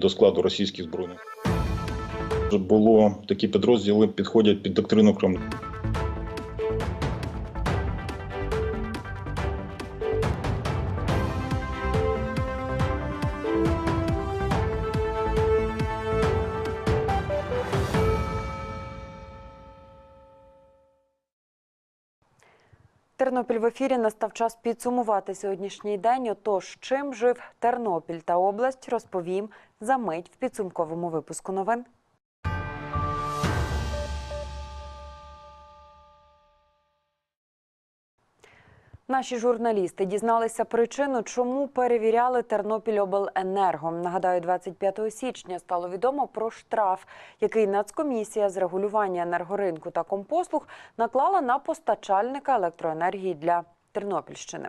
до складу російських збройних. Було такі підрозділи, підходять під доктрину Кремля. В ефірі настав час підсумувати сьогоднішній день. Отож, чим жив Тернопіль та область, розповім за мить в підсумковому випуску новин. Наші журналісти дізналися причину, чому перевіряли Тернопільобленерго. Нагадаю, 25 січня стало відомо про штраф, який Нацкомісія з регулювання енергоринку та компослуг наклала на постачальника електроенергії для Тернопільщини.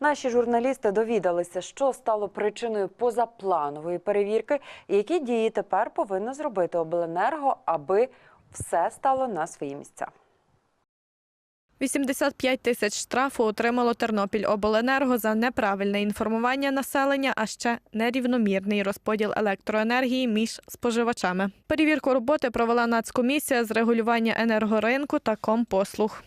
Наші журналісти довідалися, що стало причиною позапланової перевірки, і які дії тепер повинно зробити обленерго, аби все стало на свої місця. 85 тисяч штрафу отримало Тернопільобленерго за неправильне інформування населення, а ще нерівномірний розподіл електроенергії між споживачами. Перевірку роботи провела Нацкомісія з регулювання енергоринку та компослуг.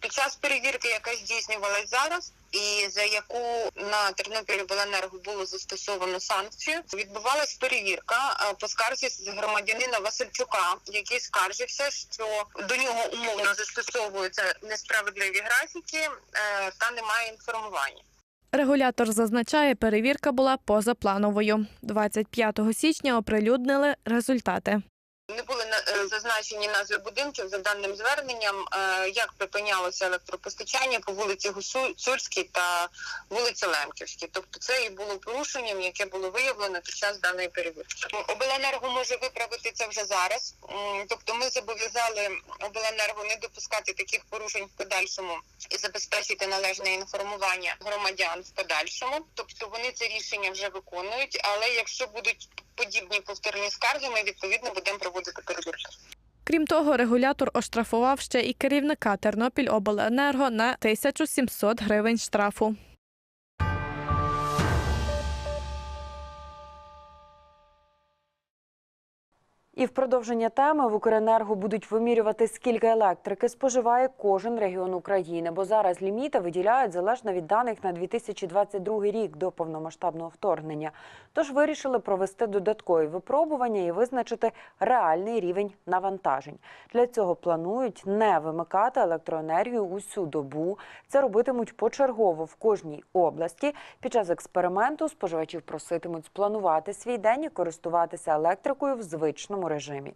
Під час перевірки, яка здійснювалась зараз, і за яку на Тернопільобленерго було застосовано санкцію, відбувалась перевірка е, по скарзі з громадянина Васильчука, який скаржився, що до нього умовно застосовуються несправедливі графіки е, та немає інформування. Регулятор зазначає, перевірка була позаплановою. 25 січня оприлюднили результати. Не були е, зазначені назви будинків за даним зверненням, е, як припинялося електропостачання по вулиці Гусульській та вулиці Лемківській. Тобто це і було порушенням, яке було виявлено під час даної перевірки. Обленерго може виправити це вже зараз. Тобто, ми зобов'язали обленерго не допускати таких порушень в подальшому і забезпечити належне інформування громадян в подальшому. Тобто вони це рішення вже виконують. Але якщо будуть подібні повторні скарги, ми відповідно будемо проводити перевірки. Крім того, регулятор оштрафував ще і керівника Тернопіль обленерго на 1700 гривень штрафу. І в продовження теми в Укренерго будуть вимірювати, скільки електрики споживає кожен регіон України, бо зараз ліміти виділяють залежно від даних на 2022 рік до повномасштабного вторгнення. Тож вирішили провести додаткові випробування і визначити реальний рівень навантажень. Для цього планують не вимикати електроенергію усю добу. Це робитимуть почергово в кожній області. Під час експерименту споживачів проситимуть спланувати свій день і користуватися електрикою в звичному режимі.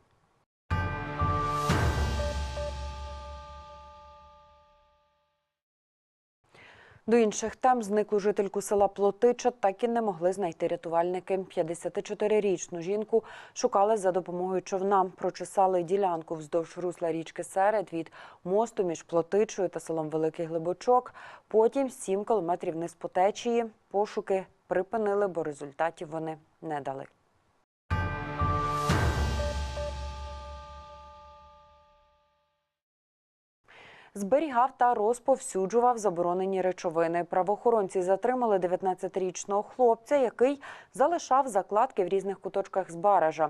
До інших тем зниклу жительку села Плотича так і не могли знайти рятувальники. 54-річну жінку шукали за допомогою човна. Прочесали ділянку вздовж русла річки Серед від мосту між Плотичою та селом Великий Глибочок. Потім 7 кілометрів вниз по течії. Пошуки припинили, бо результатів вони не дали. Зберігав та розповсюджував заборонені речовини. Правоохоронці затримали 19-річного хлопця, який залишав закладки в різних куточках з баража.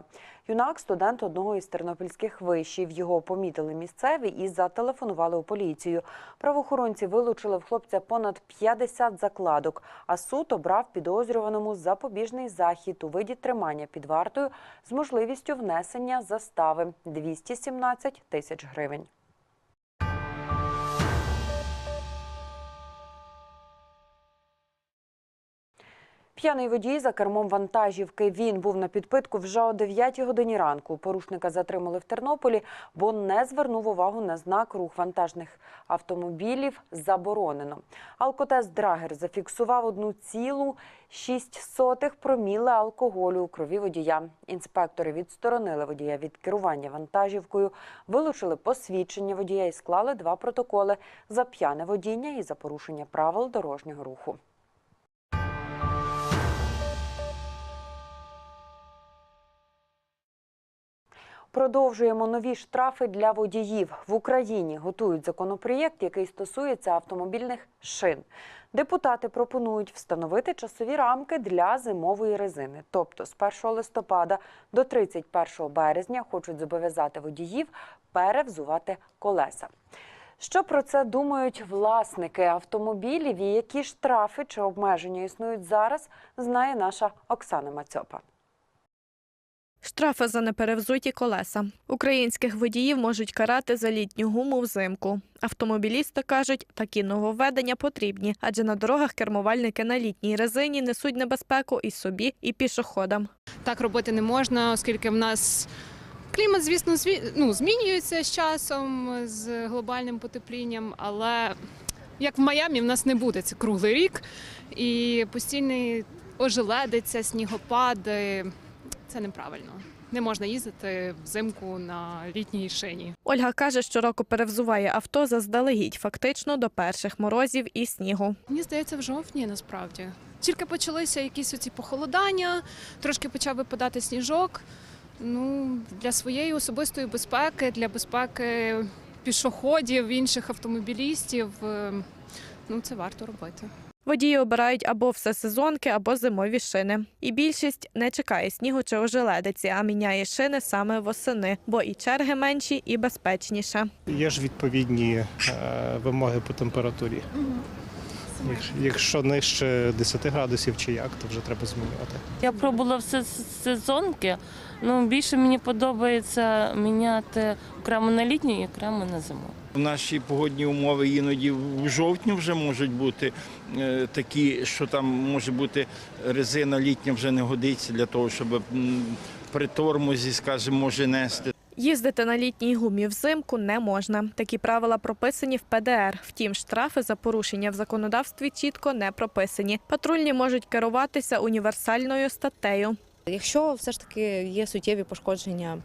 Юнак студент одного із тернопільських вишів. Його помітили місцеві і зателефонували у поліцію. Правоохоронці вилучили в хлопця понад 50 закладок. А суд обрав підозрюваному запобіжний захід у виді тримання під вартою з можливістю внесення застави 217 тисяч гривень. П'яний водій за кермом вантажівки. Він був на підпитку вже о 9 годині ранку. Порушника затримали в Тернополі, бо не звернув увагу на знак рух вантажних автомобілів заборонено. Алкотест Драгер зафіксував одну цілу 6 проміли алкоголю у крові водія. Інспектори відсторонили водія від керування вантажівкою, вилучили посвідчення водія і склали два протоколи за п'яне водіння і за порушення правил дорожнього руху. Продовжуємо нові штрафи для водіїв. В Україні готують законопроєкт, який стосується автомобільних шин. Депутати пропонують встановити часові рамки для зимової резини. Тобто з 1 листопада до 31 березня хочуть зобов'язати водіїв перевзувати колеса. Що про це думають власники автомобілів і які штрафи чи обмеження існують зараз, знає наша Оксана Мацьопа. Штрафи за неперевзуті колеса. Українських водіїв можуть карати за літню гуму взимку. Автомобілісти кажуть, такі нововведення потрібні, адже на дорогах кермувальники на літній резині несуть небезпеку і собі, і пішоходам. так робити не можна, оскільки в нас клімат, звісно, зві- ну, змінюється з часом, з глобальним потеплінням, але як в Майамі, в нас не буде це круглий рік. І постійний ожеледиця, снігопади це неправильно. Не можна їздити взимку на літній шині. Ольга каже, щороку перевзуває авто заздалегідь, фактично до перших морозів і снігу. Мені здається, в жовтні насправді. Тільки почалися якісь оці похолодання, трошки почав випадати сніжок. Ну, для своєї особистої безпеки, для безпеки пішоходів, інших автомобілістів, е, ну це варто робити. Водії обирають або всесезонки, або зимові шини. І більшість не чекає снігу чи ожеледиці, а міняє шини саме восени, бо і черги менші, і безпечніше. Є ж відповідні е, вимоги по температурі. Якщо, нижче 10 градусів чи як, то вже треба змінювати. Я пробувала все сезонки. Ну більше мені подобається міняти окремо на літню і окремо на зиму. Наші погодні умови іноді в жовтні вже можуть бути е, такі, що там може бути резина літня вже не годиться для того, щоб при тормозі, скажімо, може нести. Їздити на літній гумі взимку не можна. Такі правила прописані в ПДР. Втім, штрафи за порушення в законодавстві чітко не прописані. Патрульні можуть керуватися універсальною статтею. Якщо все ж таки є суттєві пошкодження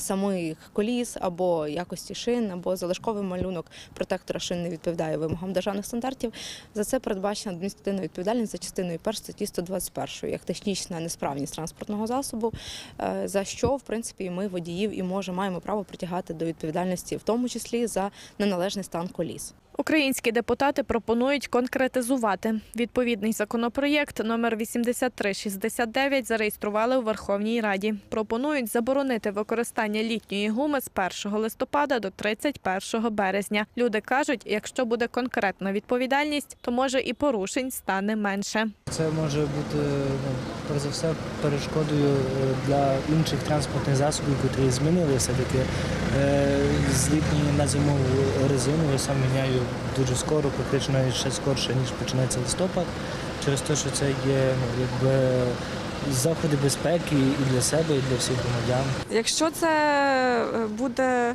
самих коліс або якості шин, або залишковий малюнок протектора шин не відповідає вимогам державних стандартів, за це передбачена адміністративна відповідальність за частиною 1 статті 121, як технічна несправність транспортного засобу, е, за що в принципі ми водіїв і може маємо право притягати до відповідальності, в тому числі за неналежний стан коліс. Українські депутати пропонують конкретизувати. Відповідний законопроєкт номер 8369 зареєстрували у Верховній Раді. Пропонують заборонити використання літньої гуми з 1 листопада до 31 березня. Люди кажуть, якщо буде конкретна відповідальність, то може і порушень стане менше. Це може бути ну, перш за все перешкодою е, для інших транспортних засобів, які змінили все-таки е, з літньої на зимову резину. Я сам міняю дуже скоро, практично ще скорше, ніж починається листопад, через те, що це є ну, якби заходи безпеки і для себе, і для всіх громадян. Якщо це е, буде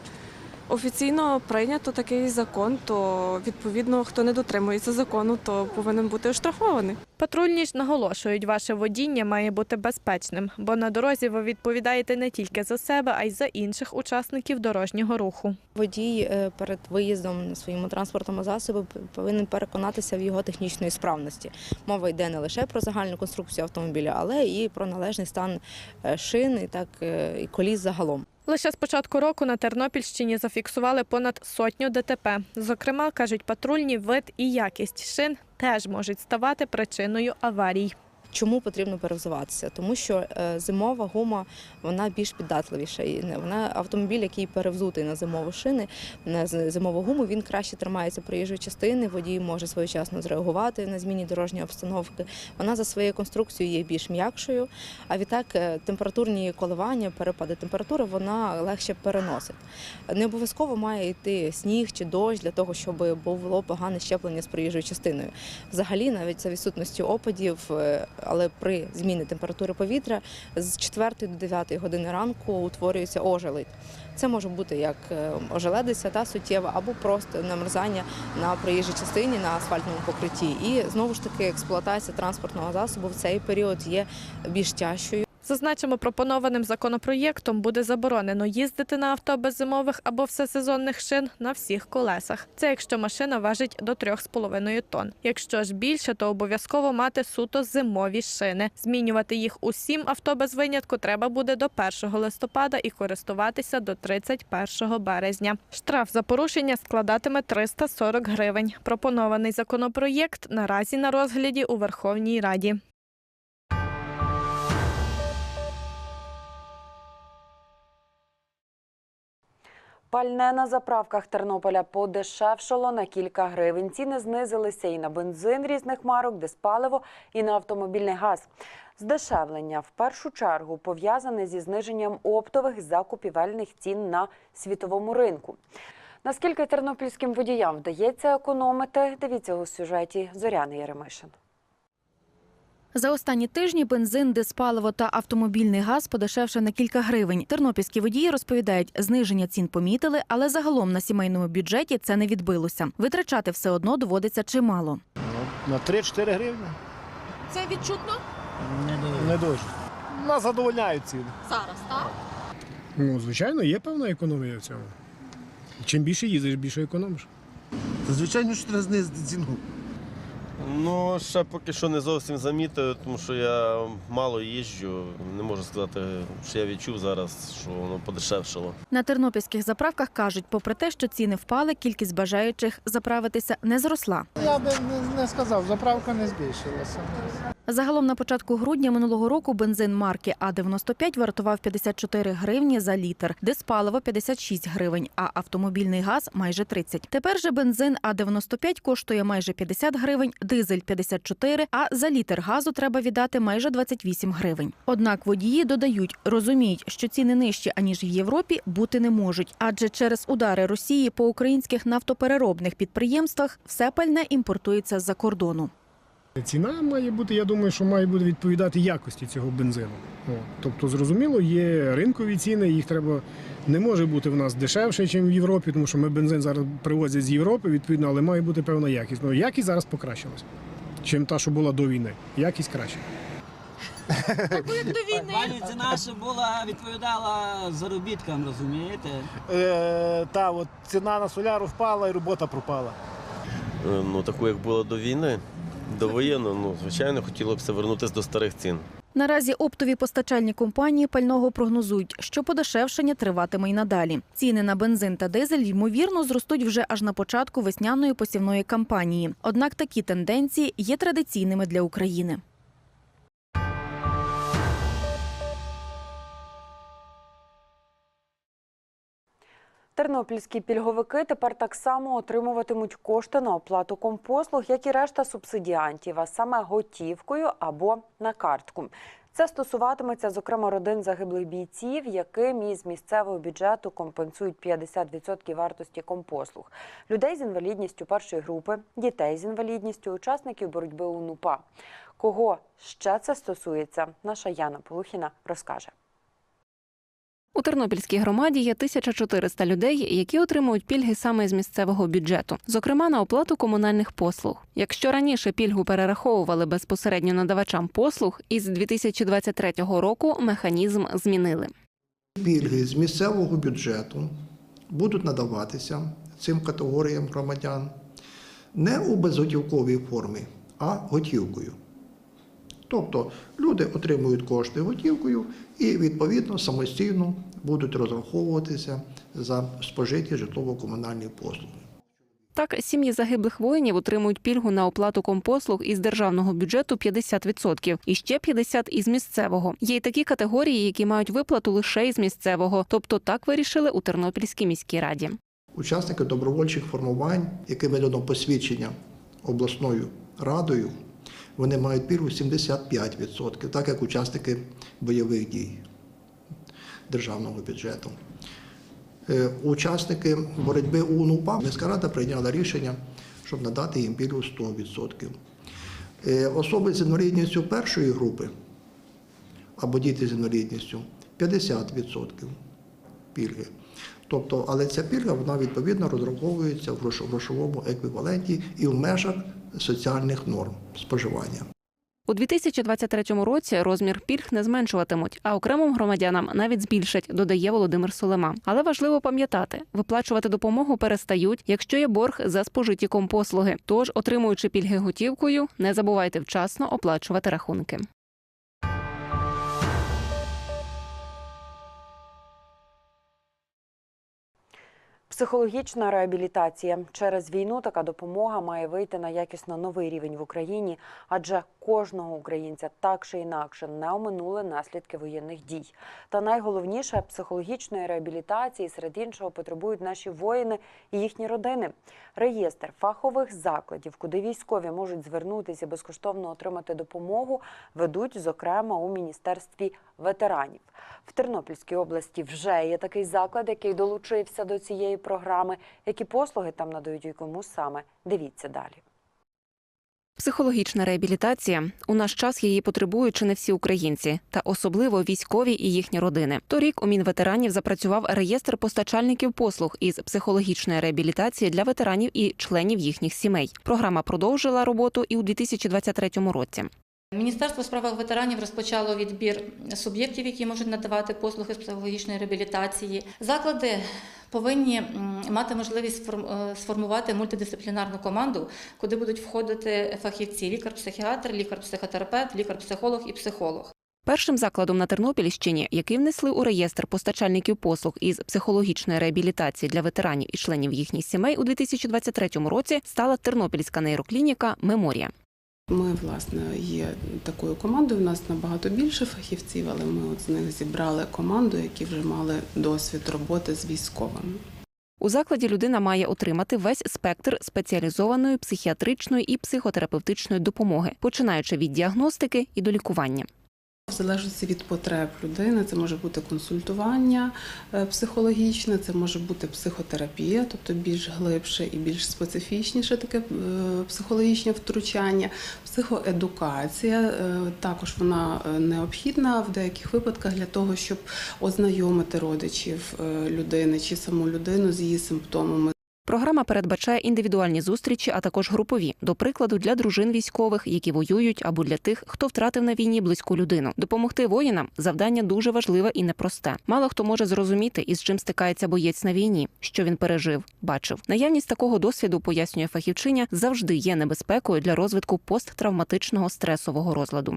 офіційно прийнято такий закон, то відповідно хто не дотримується закону, то повинен бути оштрафований. Патрульні ж наголошують, ваше водіння має бути безпечним, бо на дорозі ви відповідаєте не тільки за себе, а й за інших учасників дорожнього руху. Водій е, перед виїздом на своєму транспортному засобі повинен переконатися в його технічної справності. Мова йде не лише про загальну конструкцію автомобіля, але і про належний стан е, шин і так е, і коліс загалом. Лише з початку року на Тернопільщині зафіксували понад сотню ДТП. Зокрема, кажуть патрульні, вид і якість шин теж можуть ставати причиною аварій. Чому потрібно перевзуватися? Тому що е, зимова гума вона більш піддатливіша. І вона автомобіль, який перевзутий на зимову шини, на зимову гуму, він краще тримається проїжджої частини. Водій може своєчасно зреагувати на зміні дорожньої обстановки. Вона за своєю конструкцією є більш м'якшою. А відтак е, температурні коливання, перепади температури вона легше переносить. Не обов'язково має йти сніг чи дощ для того, щоб було погане щеплення з проїжджою частиною. Взагалі, навіть за відсутності опадів, е, але при зміні температури повітря з 4 до 9 години ранку утворюється ожеледь. Це може бути як е, ожеледиця та суттєва, або просто намерзання на проїжджій частині на асфальтному покритті. І знову ж таки експлуатація транспортного засобу в цей період є більш тяжчою. Зазначимо, пропонованим законопроєктом буде заборонено їздити на авто без зимових або всесезонних шин на всіх колесах. Це якщо машина важить до 3,5 тонн. Якщо ж більше, то обов'язково мати суто зимові шини. Змінювати їх усім авто без винятку треба буде до 1 листопада і користуватися до 31 березня. Штраф за порушення складатиме 340 гривень. Пропонований законопроєкт наразі на розгляді у Верховній Раді. Пальне на заправках Тернополя подешевшало на кілька гривень. Ціни знизилися і на бензин різних марок, диспаливо, і на автомобільний газ. Здешевлення в першу чергу пов'язане зі зниженням оптових закупівельних цін на світовому ринку. Наскільки тернопільським водіям вдається економити, дивіться у сюжеті Зоряни Яремишин. За останні тижні бензин, диспаливо та автомобільний газ подешевше на кілька гривень. Тернопільські водії розповідають, зниження цін помітили, але загалом на сімейному бюджеті це не відбилося. Витрачати все одно доводиться чимало. На 3-4 гривні. Це відчутно Не дуже. Нас задовольняють ціни. зараз, так? Ну, звичайно, є певна економія в цьому. Чим більше їздиш, більше економиш. Звичайно, що треба знизити ціну. Ну, ще поки що не зовсім замітив, тому що я мало їжджу. Не можу сказати, що я відчув зараз, що воно подешевшало. На тернопільських заправках кажуть, попри те, що ціни впали, кількість бажаючих заправитися не зросла. Я би не, не сказав, заправка не збільшилася. Загалом на початку грудня минулого року бензин марки А95 вартував 54 гривні за літр, диспаливо 56 гривень, а автомобільний газ майже 30. Тепер же бензин А95 коштує майже 50 гривень, дизель 54, а за літр газу треба віддати майже 28 гривень. Однак водії додають, розуміють, що ціни нижчі аніж в Європі бути не можуть, адже через удари Росії по українських нафтопереробних підприємствах все пальне імпортується з-за кордону. Ціна має бути, я думаю, що має бути відповідати якості цього бензину. О, тобто, зрозуміло, є ринкові ціни, їх треба не може бути в нас дешевше, ніж в Європі, тому що ми бензин зараз привозять з Європи, відповідно, але має бути певна якість. Ну, якість зараз покращилась, чим та, що була до війни. Якість краще. Пані ціна ще була відповідала заробіткам, розумієте? Е, та, от ціна на соляру впала і робота пропала. Е, Ну, таку, як було до війни, до воєнного, ну, звичайно, хотілося б повернутися до старих цін. Наразі оптові постачальні компанії пального прогнозують, що подешевшення триватиме й надалі. Ціни на бензин та дизель ймовірно зростуть вже аж на початку весняної посівної кампанії. Однак такі тенденції є традиційними для України. Тернопільські пільговики тепер так само отримуватимуть кошти на оплату компослуг, як і решта субсидіантів, а саме готівкою або на картку. Це стосуватиметься, зокрема, родин загиблих бійців, яким із місцевого бюджету компенсують 50% вартості компослуг, людей з інвалідністю першої групи, дітей з інвалідністю, учасників боротьби УНУПА. Кого ще це стосується, наша Яна Полухіна розкаже. У Тернопільській громаді є 1400 людей, які отримують пільги саме з місцевого бюджету, зокрема на оплату комунальних послуг. Якщо раніше пільгу перераховували безпосередньо надавачам послуг, із 2023 року механізм змінили. Пільги з місцевого бюджету будуть надаватися цим категоріям громадян не у безготівковій формі, а готівкою. Тобто люди отримують кошти готівкою і відповідно самостійно будуть розраховуватися за спожиті житлово-комунальні послуги. Так, сім'ї загиблих воїнів отримують пільгу на оплату компослуг із державного бюджету 50% і ще 50% із місцевого. Є й такі категорії, які мають виплату лише із місцевого, тобто так вирішили у Тернопільській міській раді. Учасники добровольчих формувань, яке видано посвідчення обласною радою, вони мають пільгу 75%, так як учасники бойових дій державного бюджету. Е, Учасники боротьби УНУПА міська рада прийняла рішення, щоб надати їм пільгу 100%. Е, Особи з інвалідністю першої групи або діти з інвалідністю 50% пільги. Тобто, але ця пільга вона відповідно розраховується в грошовому еквіваленті і в межах соціальних норм споживання. У 2023 році розмір пільг не зменшуватимуть, а окремим громадянам навіть збільшать, додає Володимир Солема. Але важливо пам'ятати, виплачувати допомогу перестають, якщо є борг за спожиті компослуги. Тож, отримуючи пільги готівкою, не забувайте вчасно оплачувати рахунки. Психологічна реабілітація через війну така допомога має вийти на якісно новий рівень в Україні, адже кожного українця так чи інакше не оминули наслідки воєнних дій. Та найголовніше психологічної реабілітації серед іншого потребують наші воїни і їхні родини. Реєстр фахових закладів, куди військові можуть звернутися і безкоштовно отримати допомогу, ведуть зокрема у міністерстві ветеранів. В Тернопільській області вже є такий заклад, який долучився до цієї програми. Які послуги там надають і кому саме? Дивіться далі. Психологічна реабілітація у наш час її потребують чи не всі українці, та особливо військові і їхні родини. Торік у Мінветеранів запрацював реєстр постачальників послуг із психологічної реабілітації для ветеранів і членів їхніх сімей. Програма продовжила роботу і у 2023 році. Міністерство у справах ветеранів розпочало відбір суб'єктів, які можуть надавати послуги з психологічної реабілітації. Заклади повинні мати можливість е, сформувати мультидисциплінарну команду, куди будуть входити фахівці: лікар-психіатр, лікар-психотерапевт, лікар-психолог і психолог. Першим закладом на Тернопільщині, який внесли у реєстр постачальників послуг із психологічної реабілітації для ветеранів і членів їхніх сімей у 2023 році, стала Тернопільська нейроклініка Меморія. Ми, власне, є такою командою. У нас набагато більше фахівців, але ми от з них зібрали команду, які вже мали досвід роботи з військовими. У закладі людина має отримати весь спектр спеціалізованої психіатричної і психотерапевтичної допомоги, починаючи від діагностики і до лікування. В залежності від потреб людини, це може бути консультування е, психологічне, це може бути психотерапія, тобто більш глибше і більш специфічніше таке е, психологічне втручання, психоедукація. е, Також вона необхідна в деяких випадках для того, щоб ознайомити родичів людини чи саму людину з її симптомами. Програма передбачає індивідуальні зустрічі, а також групові, до прикладу, для дружин військових, які воюють, або для тих, хто втратив на війні близьку людину. Допомогти воїнам завдання дуже важливе і непросте. Мало хто може зрозуміти, із чим стикається боєць на війні, що він пережив, бачив. Наявність такого досвіду, пояснює фахівчиня, завжди є небезпекою для розвитку посттравматичного стресового розладу.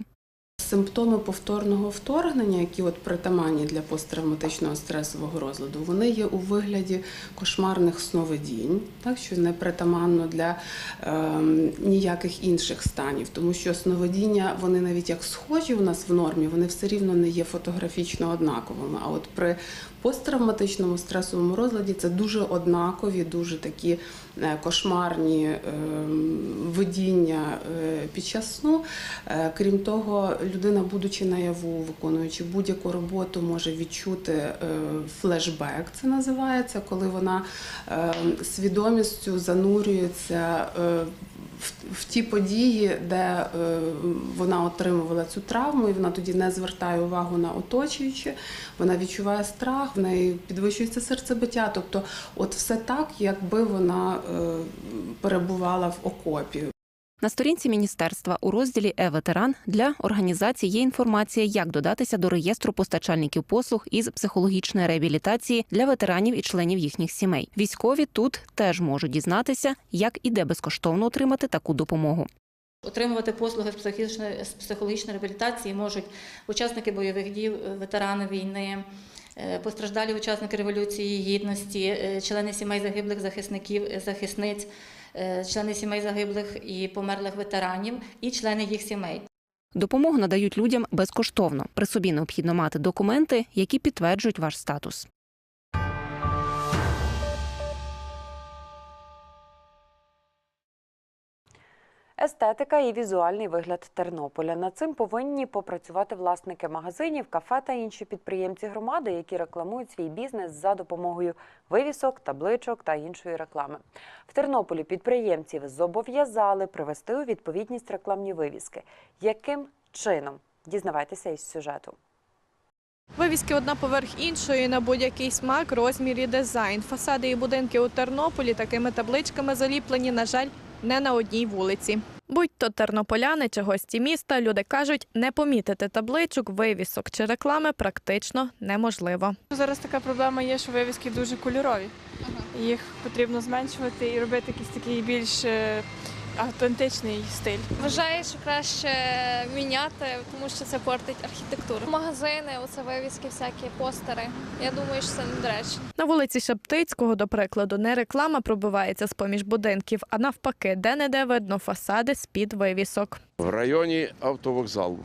Симптоми повторного вторгнення, які от притаманні для посттравматичного стресового розладу, вони є у вигляді кошмарних сновидінь, так що не притаманно для е, ніяких інших станів, тому що сновидіння, вони навіть як схожі у нас в нормі, вони все рівно не є фотографічно однаковими. А от при посттравматичному стресовому розладі це дуже однакові, дуже такі е, кошмарні е, видіння е, під час сну. Крім того, людина, будучи наяву, виконуючи будь-яку роботу, може відчути флешбек, це називається, коли вона свідомістю занурюється в, ті події, де е, вона отримувала цю травму, і вона тоді не звертає увагу на оточуюче, вона відчуває страх, в неї підвищується серцебиття. Тобто, от все так, якби вона е, перебувала в окопі. На сторінці міністерства у розділі Е-ветеран для організації є інформація, як додатися до реєстру постачальників послуг із психологічної реабілітації для ветеранів і членів їхніх сімей. Військові тут теж можуть дізнатися, як і де безкоштовно отримати таку допомогу. Отримувати послуги з психічної психологічної реабілітації можуть учасники бойових дій, ветерани війни. е, Постраждалі учасники революції гідності, е, члени сімей загиблих захисників, е, захисниць, члени сімей загиблих і померлих ветеранів, і члени їх сімей. Допомогу надають людям безкоштовно. При собі необхідно мати документи, які підтверджують ваш статус. Естетика і візуальний вигляд Тернополя. Над цим повинні попрацювати власники магазинів, кафе та інші підприємці громади, які рекламують свій бізнес за допомогою вивісок, табличок та іншої реклами. В Тернополі підприємців зобов'язали привести у відповідність рекламні вивіски. Яким чином? Дізнавайтеся із сюжету. Вивіски одна поверх іншої на будь-який смак, розмір і дизайн. Фасади і будинки у Тернополі такими табличками заліплені, на жаль, не на одній вулиці. Будь то тернополяни чи гості міста, люди кажуть, не помітити табличок, вивісок чи реклами практично неможливо. Зараз така проблема є, що вивіски дуже кольорові. Їх потрібно зменшувати і робити якісь такий більш е, автентичний стиль. Вважаю, що краще міняти, тому що це портить архітектуру. Магазини, оце вивіски, всякі постери. Я думаю, що це не недоречно. На вулиці Шептицького, до прикладу, не реклама пробивається з поміж будинків, а навпаки, де-не-де видно фасади з-під вивісок. В районі автовокзалу.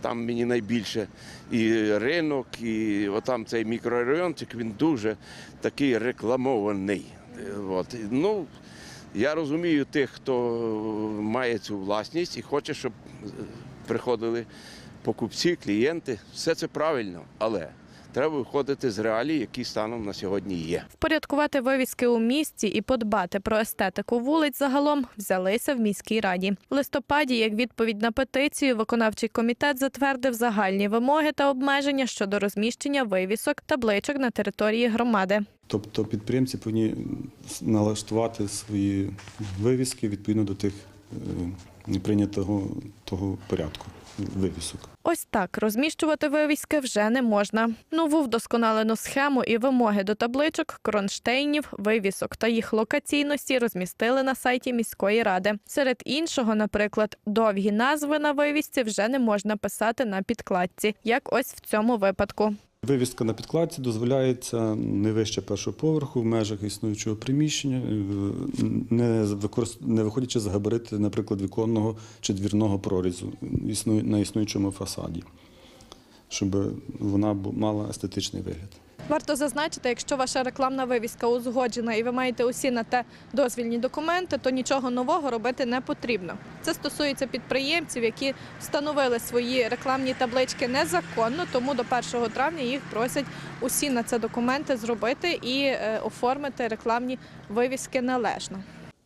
Там мені найбільше і ринок, і отам цей мікрорайончик, він дуже такий рекламований. От. Ну, я розумію тих, хто має цю власність і хоче, щоб е, приходили покупці, клієнти. Все це правильно, але треба виходити з реалій, які станом на сьогодні є. Впорядкувати вивіски у місті і подбати про естетику вулиць загалом взялися в міській раді. В листопаді, як відповідь на петицію, виконавчий комітет затвердив загальні вимоги та обмеження щодо розміщення вивісок табличок на території громади. Тобто підприємці повинні налаштувати свої вивіски відповідно до тих е, прийнятого того порядку вивісок. Ось так розміщувати вивіски вже не можна. Нову вдосконалену схему і вимоги до табличок, кронштейнів, вивісок та їх локаційності розмістили на сайті міської ради. Серед іншого, наприклад, довгі назви на вивісці вже не можна писати на підкладці, як ось в цьому випадку. Вивіска на підкладці дозволяється не вище першого поверху в межах існуючого приміщення, е, не, виходячи з габарити, наприклад, віконного чи двірного прорізу на існуючому фасаді, щоб вона мала естетичний вигляд. Варто зазначити, якщо ваша рекламна вивіска узгоджена і ви маєте усі на те дозвільні документи, то нічого нового робити не потрібно. Це стосується підприємців, які встановили свої рекламні таблички незаконно, тому до 1 травня їх просять усі на це документи зробити і е, оформити рекламні вивіски належно.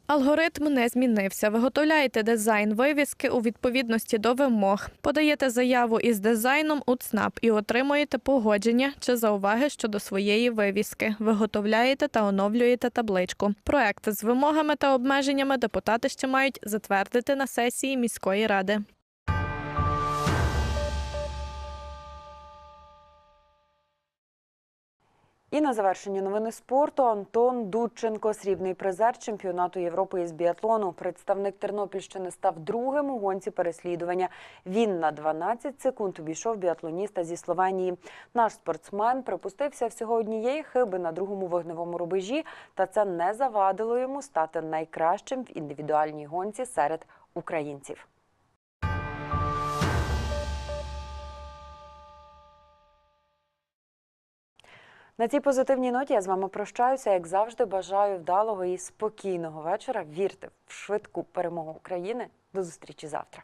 Алгоритм не змінився. Виготовляєте дизайн вивіски у відповідності до вимог, подаєте заяву із дизайном у ЦНАП і отримуєте погодження чи зауваги щодо своєї вивіски. Виготовляєте та оновлюєте табличку. Проект з вимогами та обмеженнями депутати ще мають затвердити на сесії міської ради. І на завершення новини спорту Антон Дудченко, срібний призер чемпіонату Європи із біатлону. Представник Тернопільщини став другим у гонці переслідування. Він на 12 секунд обійшов біатлоніста зі Словенії. Наш спортсмен припустився всього однієї хиби на другому вогневому рубежі, та це не завадило йому стати найкращим в індивідуальній гонці серед українців. На цій позитивній ноті я з вами прощаюся. Як завжди, бажаю вдалого і спокійного вечора. Вірте в швидку перемогу України. До зустрічі завтра.